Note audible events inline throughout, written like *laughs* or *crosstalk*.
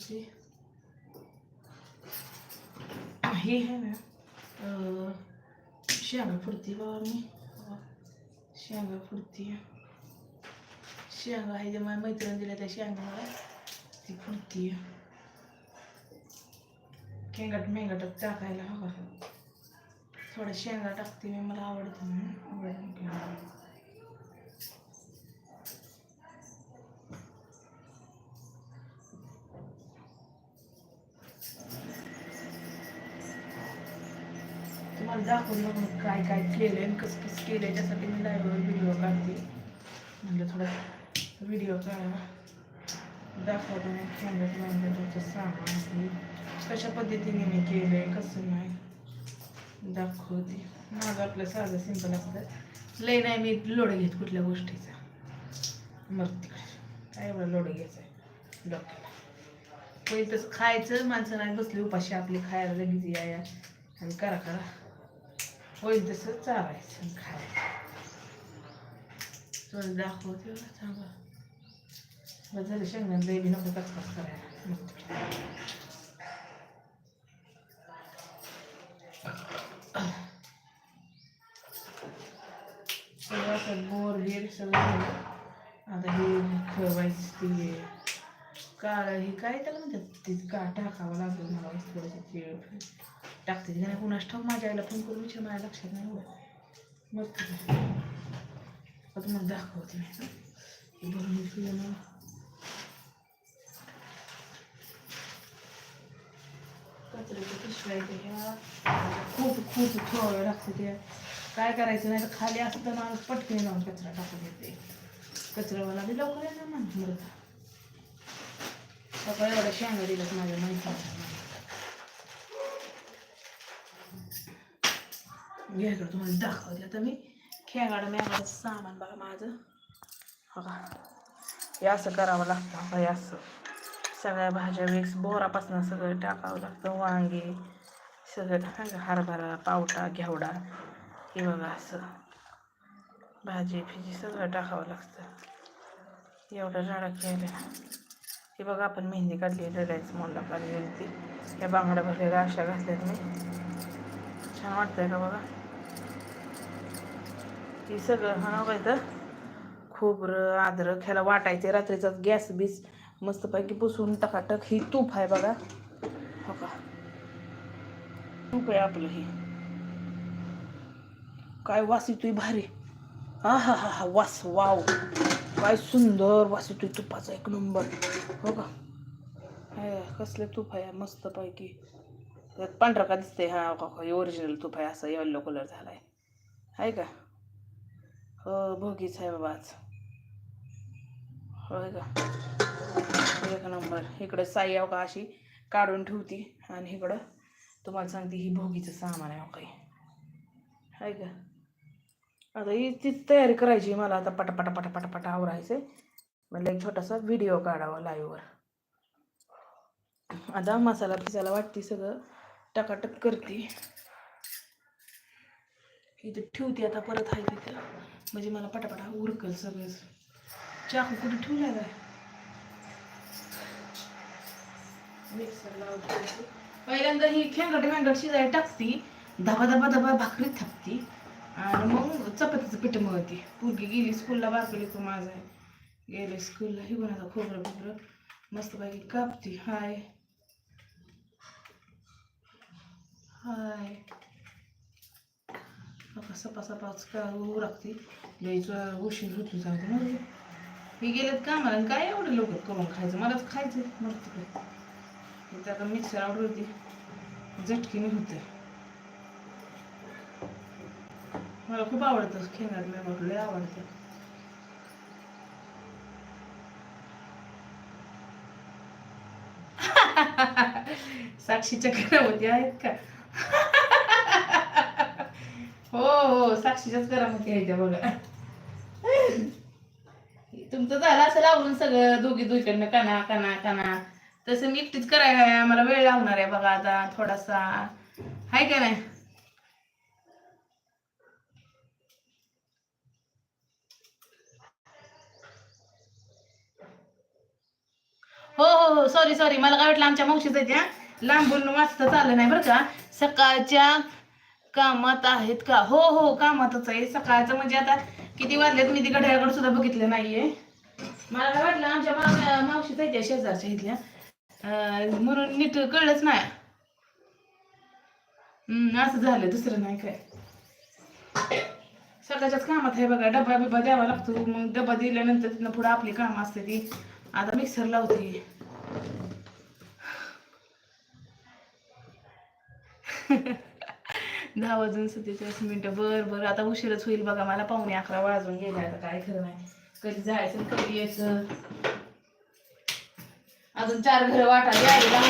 करते हे आहे ना शेंगा फुडती बाबा मी. शेंगा फुडती शेंगा आहे जे माझ्या मैत्रिणी दिल्या त्या शेंगा मला ती फुडती केंगाट मेंगाटात टाकायला हवा. थोड्या शेंगा टाकते मी मला आवडतं म्हणून. आवडतं तुम्हाला दाखवून बघून काय काय केलंय आणि कसं कसं केलं त्यासाठी मी लाईव्ह व्हिडिओ काढते. म्हणजे थोडा व्हिडिओ काढा दाखवतो मी कॅमेऱ्यात मॅनेजरचं सामान हे कशा पद्धतीने मी केलंय कसं नाही. दाखवते. माझं आपलं साधं सिंपल असतं. लय नाही मी लोड घेत कुठल्या गोष्टीचा. मग तिकडे. काय एवढा लोड घ्यायचं आहे डोक्याला. पण तसं खायचं माणसं नाही बसली उपाशी आपली खायला लगेच या या. आणि करा करा. होईल तसं चालायचं खायचं दाखवते बघा चांगलं मग झालं शेंगण देवी बी नको कचकच करायला सगळं बोर गिर सगळं आता हे खवायचं ते काळ हे काय त्याला म्हणतात ते का टाकावं लागेल मला थोडंसं टाकते. की नाही कुणास ठाऊक माझ्या आईला फोन करून विचार माझ्या लक्षात नाही एवढं. मग काय. दाखवते मी हे. भरून ठेवलं ना कचऱ्याच्या पिशव्या ह्या खूप खूप ठेवाव्या लागते त्या काय करायचं नाही तर खाली तर माणूस पटकन लावून कचरा टाकून येते कचरावाला बी लवकर येणार माणूस मरत. सकाळी एवढ्या शेंगा दिल्यात माझ्या माहिती घ्यायकडे तुम्हाला दाखवते. आता मी खेळाडं मेगाडं सामान बघा माझं. बघा. हे असं करावं लागतं हे असं. सगळ्या भाज्या विक्स बोरापासून सगळं टाकावं लागतं वांगे सगळं हा हरभरा पावटा घेवडा. हे बघा असं. भाजी फिजी सगळं टाकावं लागतं. एवढं झाडा केलं हे बघा आपण मेहंदी काढली डलायचं मोडला काढली होती. या बांगड्या भरलेल्या अशा घातल्यात मी. छान वाटतंय का बघा? हे सगळं हा बघा खोबरं अद्रक ह्याला वाटायचे रात्रीचा गॅस बीस मस्तपैकी पुसून टकाटक ही तूप आहे बघा. हो का? तूप आहे आपलं हे. काय वास येतोय भारी. हा हा हा हा वास वाव. काय सुंदर वास येतोय तुपाचा एक नंबर. हो का? कसले तूप आहे मस्तपैकी. पांढरा का दिसतंय? हा हो का हो, हे ओरिजिनल तूप आहे. असं येल्लो कलर झालाय. आहे का? हो भोगीच आहे बाबा आज. होय का एक नंबर. इकडं साई अहो का अशी काढून ठेवती आणि इकडं तुम्हाला सांगते ही भोगीचं सामान आहे काही आहे का आता ही ती तयारी करायची मला. आता पटापटा पटापटा पटा आवरायचं म्हणलं एक छोटासा व्हिडिओ काढावा लाईव्हवर. आता मसाला पिसाला वाटते सगळं टकाटक करते. इथं ठेवते आता परत आहे तिथं म्हणजे मला पटापटा उरकल सगळंच. चाकू कुठे ठेवला काय? मिक्सर लावते. पहिल्यांदा ही खेंगट मेंगट शिजायला टाकती. धबा धबा धबा भाकरी थापती. आणि मग चपातीचं पीठ मळती. पोरगी गेली स्कूलला बारकली तो माझा आहे. गेले स्कूलला ही कोणाचा खोबरं बिबरं मस्तपैकी कापती. हाय. हाय. बघा सपा सपाच का उरकती यायचं उशीर होतो जाऊ मग हे गेलेत का मला काय एवढं लोक करून खायचं? मलाच खायचं मग तिकडे इथं आता मिक्सर आवडती झटकीने होते मला खूप आवडतं खेळणार मी लय आवडतं. *laughs* साक्षीच्या घरामध्ये आहेत का? हो हो साक्षीच्याच घरामध्ये यायच्या बघा. तुमचं झालं असं लावून सगळं दोघी दुईकडनं कणा कणा कणा. तसं मी एकटीच करायला आहे मला वेळ लागणार आहे बघा आता थोडासा. हाय का नाही? हो हो हो सॉरी सॉरी मला काय वाटलं आमच्या मावशीच आहे त्या. लांबून वाचता चाललं नाही बरं का. सकाळच्या कामात आहेत का? हो हो कामातच आहे. सकाळचं म्हणजे आता किती वाजलेत? मी ती घड्याळाकडे सुद्धा बघितलं नाहीये. मला काय वाटलं आमच्या मा मावशीच आहे त्या शेजारच्या इथल्या. म्हणून नीट कळलंच नाही. असं झालं दुसरं नाही काय. सकाळच्याच कामात आहे बघा. डबा बिबा द्यावा लागतो. मग डबा दिल्यानंतर तिथनं पुढे आपली कामं असते ती. आता मिक्सर लावते. *laughs* दहा वाजून सत्तेचाळीस मिनटं. बरं बरं. आता उशीरच होईल बघा. मला पाहुणे अकरा वाजून गेले. आता काय खरं नाही. कधी जायचं कधी यायचं? अजून चार घरं वाटा यायला.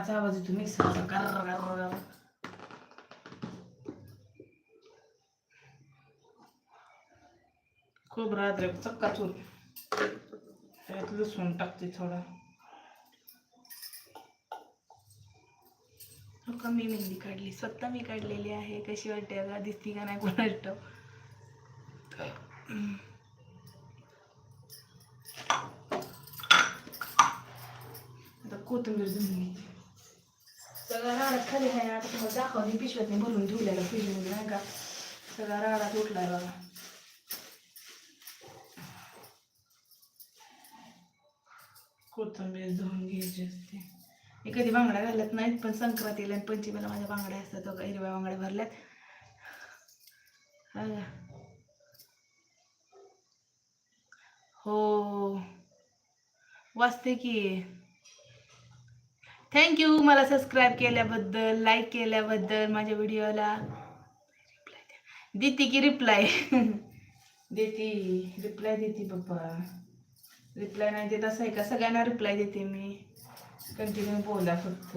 मरणाचा आवाज येतो मिक्सरचा कर कर खोबरं अद्रक चक्का चूर. त्यात लसूण टाकते थोडा. हो का मी मेहंदी काढली. स्वतः मी काढलेली आहे. कशी वाटते? का दिसती का नाही कोणाच आता कोथिंबीर राडा खाली आहे आता तुम्हाला दाखवली पिशव्यात भरून ठेवलेला फ्रीजमध्ये म्हणजे नाही का सगळा राडा तुटलाय बघा. कोथिंबीर धुवून घ्यायची असते. मी कधी बांगड्या घालत नाहीत पण संक्रांतीला आणि पंचमीला माझ्या बांगड्या असतात बघा हिरव्या बांगड्या भरल्यात. हा. हो. वाचते की. थँक्यू मला सबस्क्राईब केल्याबद्दल लाईक केल्याबद्दल माझ्या व्हिडिओला देते की रिप्लाय देते रिप्लाय देते पप्पा रिप्लाय नाही देत असं आहे का? सगळ्यांना रिप्लाय देते मी. कंटिन्यू बोला फक्त.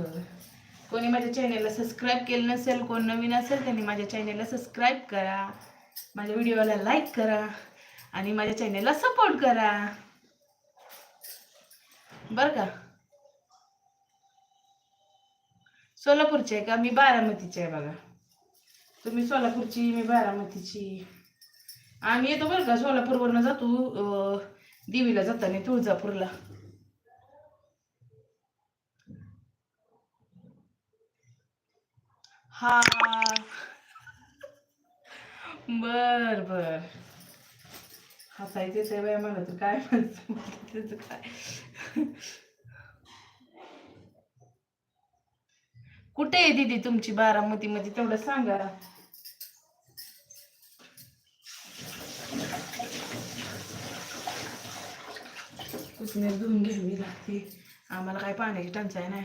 कोणी माझ्या चॅनेलला सबस्क्राईब केलं नसेल कोण नवीन असेल त्यांनी माझ्या चॅनेलला सबस्क्राईब करा. माझ्या व्हिडिओला लाईक करा. आणि माझ्या चॅनेलला सपोर्ट करा. बरं का? सोलापूरची आहे का? मी बारामतीची आहे बघा. तुम्ही सोलापूरची मी बारामतीची. आम्ही येतो बरं का सोलापूरवरनं जातो देवीला जाताना तुळजापूरला. हा. बर बर. हसायचे ते बाय मला तर काय म्हणतो त्याचं काय? कुठे आहे दीदी तुमची बारामती मध्ये? तेवढं सांगा. कोथिंबीर धुवून घ्यावी लागते. आम्हाला काय पाण्याची टंचाई नाही.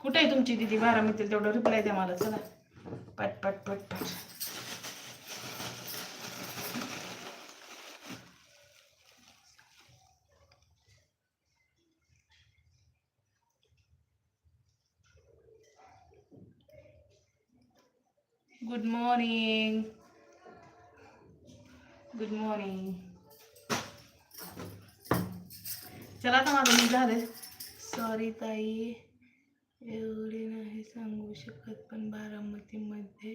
कुठे आहे तुमची दिदी बारामती तेवढं रिप्लाय द्या मला चला. पट पट पट पट गुड मॉर्निंग गुड मॉर्निंग चला आता माझं मी झालं. सॉरी ताई. एवढे नाही सांगू शकत पण बारामतीमध्ये.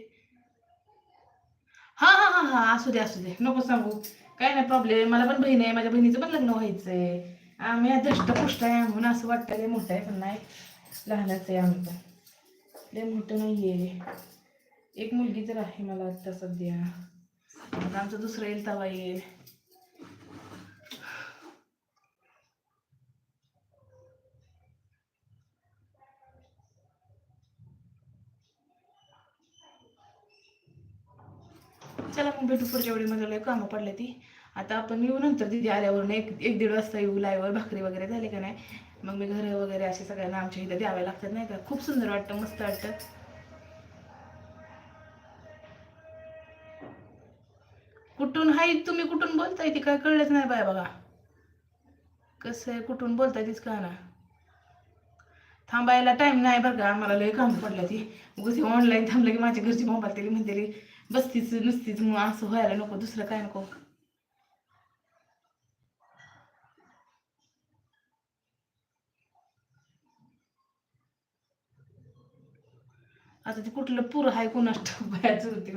हा हा हा हा असू दे असू दे. नको सांगू. काय नाही प्रॉब्लेम मला पण बहीण आहे माझ्या बहिणीचं पण लग्न व्हायचं आहे आम्ही दष्टपुष्ट आहे म्हणून असं वाटतं लय मोठं आहे पण नाही. लहानच आहे आमचं. लय मोठं नाही आहे एक मुलगी तर आहे मला आत्ता सध्या. आता आमचं दुसरं येईल तवा येईल. चला मग भेटू पुढच्या वेळी मला लय कामं पडले ती. आता आपण येऊ नंतर तिथे आल्यावर एक एक दीड वाजता येऊ लाईवर भाकरी वगैरे झाली का नाही? मग मी घर वगैरे असे सगळ्यांना आमच्या इथं द्यावे लागतात नाही का? खूप सुंदर वाटतं मस्त वाटतं. कुठं तुम्ही कुठून बोलताय? ती काय कळलंच नाही बाय बघा. कसं आहे कुठून बोलताय तीच का ना थांबायला टाइम नाही बरं का. आम्हाला लय काम पडलं ती. उगाच ऑनलाईन थांबलं की माझ्या घरची मोबाईल तरी म्हणते बसतीच नुसतीच मग असं व्हायला नको दुसरं काय नको. आता ते कुठलं पूर आहे कुणास बाहेरचं होती.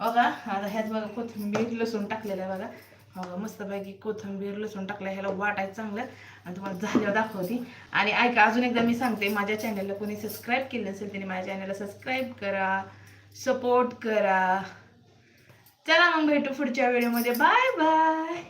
बघा आता ह्यात बघा कोथिंबीर लसूण टाकलेलं आहे बघा. बघा मस्तपैकी कोथिंबीर लसूण टाकलं ह्याला वाटायचं चांगलं. आणि तुम्हाला झाल्यावर दाखवते. आणि ऐका अजून एकदा मी सांगते माझ्या चॅनलला कोणी सबस्क्राईब केलं नसेल त्याने माझ्या चॅनलला सबस्क्राईब करा सपोर्ट करा. चला मग भेटू पुढच्या व्हिडिओमध्ये बाय बाय